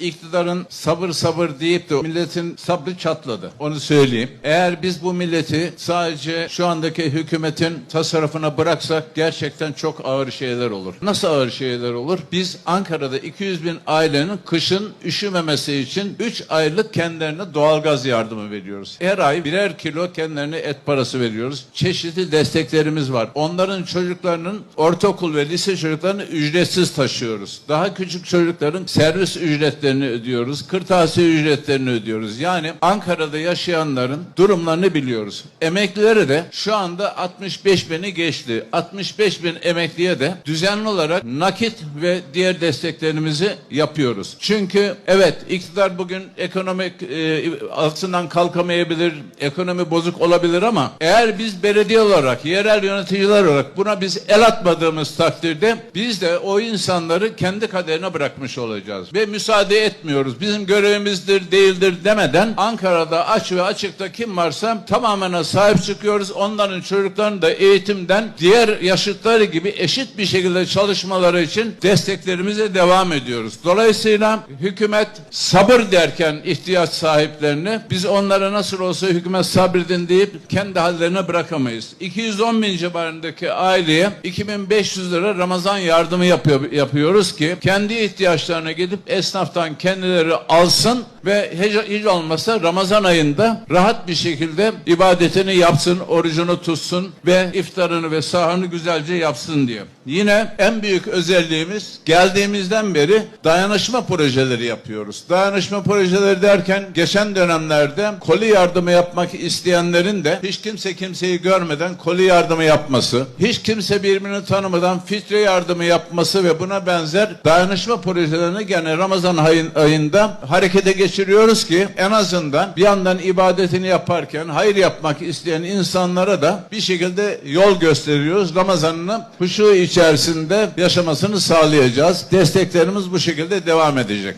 iktidarın sabır sabır deyip de milletin sabrı çatladı. Onu söyleyeyim. Eğer biz bu milleti sadece şu andaki hükümetin tasarrufuna bıraksak gerçekten çok ağır şeyler olur. Nasıl ağır şeyler olur? Biz Ankara'da 200 bin ailenin kışın üşümemesi için 3 aylık kendilerine doğalgaz yardımı veriyoruz. Her ay birer kilo kendilerine et parası veriyoruz. Çeşitli desteklerimiz var. Onların çocuklarının ortaokul ve lise çocuklarını ücretsiz taşıyoruz. Daha küçük çocukların servis ücretlerini ödüyoruz. Kırtasiye ücretlerini ödüyoruz. Yani Ankara'da yaşayanların durumlarını biliyoruz. Emeklilere de şu anda 65 bini geçti. 65 bin emekliye de düzenli olarak nakit ve diğer desteklerimizi yapıyoruz. Çünkü evet iktidar bugün ekonomik e, altından kalkamayabilir, ekonomi bozuk olabilir ama eğer biz belediye olarak, yerel yöneticiler olarak buna biz el atmadığımız takdirde biz de o insanları kendi kaderine bırakmış olacağız. Ve müsaade etmiyoruz. Bizim görevimizdir, değildir demeden Ankara'da aç ve açıkta kim varsa tamamına sahip çıkıyoruz. Onların çocuklarını da eğitimden diğer yaşıtları gibi eşit bir şekilde çalışmaları için desteklerimize devam ediyoruz. Dolayısıyla hükümet sabır derken ihtiyaç sahiplerini biz onlara nasıl olsa hükümet sabredin deyip kendi hallerine bırakamayız. 210 bin civarındaki aileye 2500 lira Ramazan yardımı yapıyor, yapıyoruz ki kendi ihtiyaçlarına gidip esnaftan kendileri alsın ve hiç, hiç olmazsa Ramazan ayında rahat bir şekilde ibadetini yapsın, orucunu tutsun ve iftarını ve sahurunu güzelce yapsın diye. Yine en büyük özelliğimiz geldiğimizden beri dayanışma projeleri yapıyoruz. Dayanışma projeleri derken geçen dönemlerde koli yardımı yapmak isteyenlerin de hiç kimse kimseyi görmeden koli yardımı yapması, hiç kimse birbirini tanımadan fitre yardımı yapması ve buna benzer dayanışma projelerini gene Ramazan ayın- ayında harekete geçiriyoruz ki en azından bir yandan ibadetini yaparken hayır yapmak isteyen insanlara da bir şekilde yol gösteriyoruz. Ramazanını huşu içerisinde yaşamasını sağlayacağız. Desteklerimiz bu şekilde devam edecek.